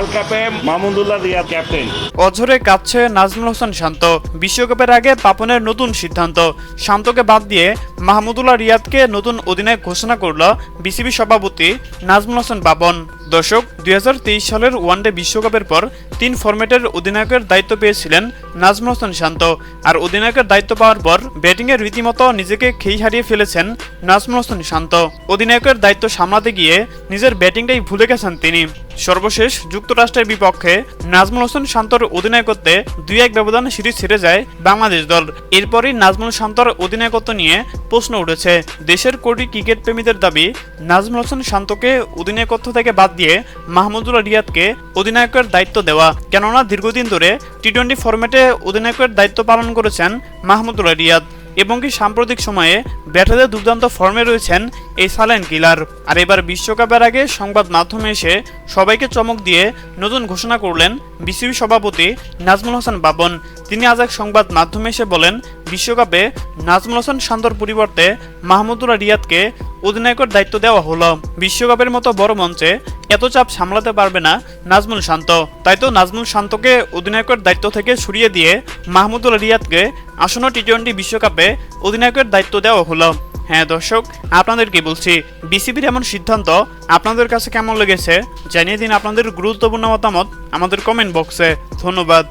World কাপে Mahmudullah Riyad captain. অঝরে কাঁদছে নাজমুল হোসেন শান্ত। বিশ্বকাপের আগে পাপনের নতুন সিদ্ধান্ত। শান্তকে বাদ দিয়ে মাহমুদুল্লাহ রিয়াদকে নতুন অধিনায়ক ঘোষণা করল বিসিবি সভাপতি নাজমুল হোসেন বাবন। দর্শক, দুই সালের ওয়ানডে বিশ্বকাপের পর তিন ফরম্যাটের অধিনায়কের দায়িত্ব পেয়েছিলেন নাজমুল হোসেন শান্ত। আর অধিনায়কের দায়িত্ব পাওয়ার পর ব্যাটিংয়ের রীতিমতো নিজেকে খেই হারিয়ে ফেলেছেন নাজমুল হোসেন শান্ত। অধিনায়কের দায়িত্ব সামলাতে গিয়ে নিজের ব্যাটিংটাই ভুলে গেছেন তিনি। সর্বশেষ, যুক্তরাষ্ট্রের বিপক্ষে নাজমুল হোসেন শান্তর অধিনায়কত্বে দুই এক ব্যবধানে সিরিজ ছেড়ে যায় বাংলাদেশ দল। এরপরই নাজমুল শান্তর অধিনায়কত্ব নিয়ে প্রশ্ন উঠেছে। দেশের কোটি ক্রিকেট প্রেমীদের দাবি, নাজমুল হোসেন শান্তকে অধিনায়কত্ব থেকে বাদ দিয়ে মাহমুদুল্লাহ রিয়াদকে অধিনায়কের দায়িত্ব দেওয়া। কেননা, দীর্ঘদিন ধরে টি টোয়েন্টি ফরম্যাটে অধিনায়কের দায়িত্ব পালন করেছেন মাহমুদুল্লাহ রিয়াদ। এবং কি সাম্প্রতিক সময়ে ব্যাটারদের দুর্দান্ত ফর্মে রয়েছেন এই সালেন কিলার। আর এবার বিশ্বকাপের আগে সংবাদ মাধ্যমে এসে সবাইকে চমক দিয়ে নতুন ঘোষণা করলেন বিসিবি সভাপতি নাজমুল হাসান বাবন। তিনি আজ এক সংবাদ মাধ্যমে এসে বলেন, বিশ্বকাপে নাজমুল হাসান শান্তর পরিবর্তে মাহমুদুল্লাহ রিয়াদকে অধিনায়কের দায়িত্ব দেওয়া হলো। বিশ্বকাপের মতো বড় মঞ্চে এত চাপ সামলাতে পারবে না নাজমুল শান্ত। তাই তো নাজমুল শান্তকে অধিনায়কের দায়িত্ব থেকে সরিয়ে দিয়ে মাহমুদুল রিয়াদকে আসন্ন টি টোয়েন্টি বিশ্বকাপে অধিনায়কের দায়িত্ব দেওয়া হলো। হ্যাঁ দর্শক আপনাদের কি বলছি, বিসিবির এমন সিদ্ধান্ত আপনাদের কাছে কেমন লেগেছে? জানিয়ে দিন আপনাদের গুরুত্বপূর্ণ মতামত আমাদের কমেন্ট বক্সে ধন্যবাদ।